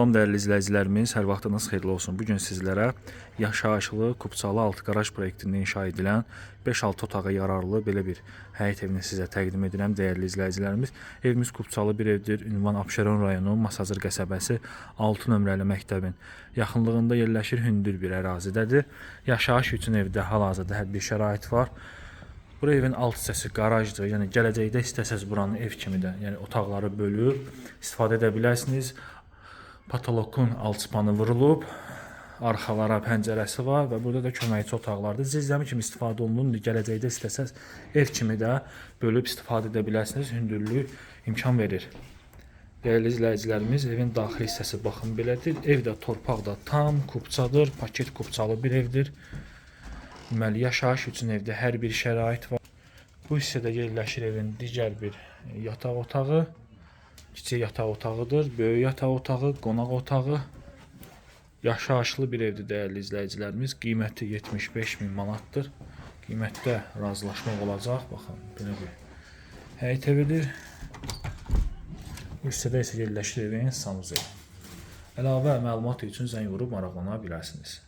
Salam dəyərli izləyicilərimiz, hər vaxtınız xeyirli olsun. Bu gün sizlərə yaşayışlı Kupçalı altı qaraj proyektində inşa edilən 5-6 otağa yararlı belə bir həyət evini sizə təqdim edirəm dəyərli izləyicilərimiz. Evimiz Kupçalı bir evdir. Ünvan Abşeron rayonu Masazır qəsəbəsi 6 nömrəli məktəbin yaxınlığında yerləşir, hündür bir ərazidədir. Yaşayış üçün evdə hal-hazırda hər bir şərait var. Bu evin alt hissəsi qarajdır. Yəni gələcəkdə istəsəz buranı ev kimi də, yəni otaqları bölüb istifadə edə bilərsiniz. Patolokun alçıpanı vurulub, arxalara pəncərəsi var və burada da köməkçi otaqlardır. Zirzəmi kimi istifadə olunur. Gələcəkdə istəsəz ev kimi də bölüb istifadə edə bilərsiniz. Hündürlük imkan verir. Dəyərli izləyicilərimiz, evin daxili hissəsi baxın belədir. Ev də torpaq da tam kupçadır, paket kupçalı bir evdir. Deməli, yaşayış üçün evdə hər bir şərait var. Bu hissədə yerləşir evin digər bir yataq otağı. Kiçik yataq otağıdır, böyük yataq otağı, qonaq otağı. Yaşayışlı bir evdir dəyərli izləyicilərimiz. Qiyməti 75 min manatdır. Qiymətdə razılaşmaq olacaq. Baxın, belə bir həyət evidir. Hissədə isə yerləşir evin sanuzel. Əlavə məlumat üçün zəng vurub maraqlana bilərsiniz.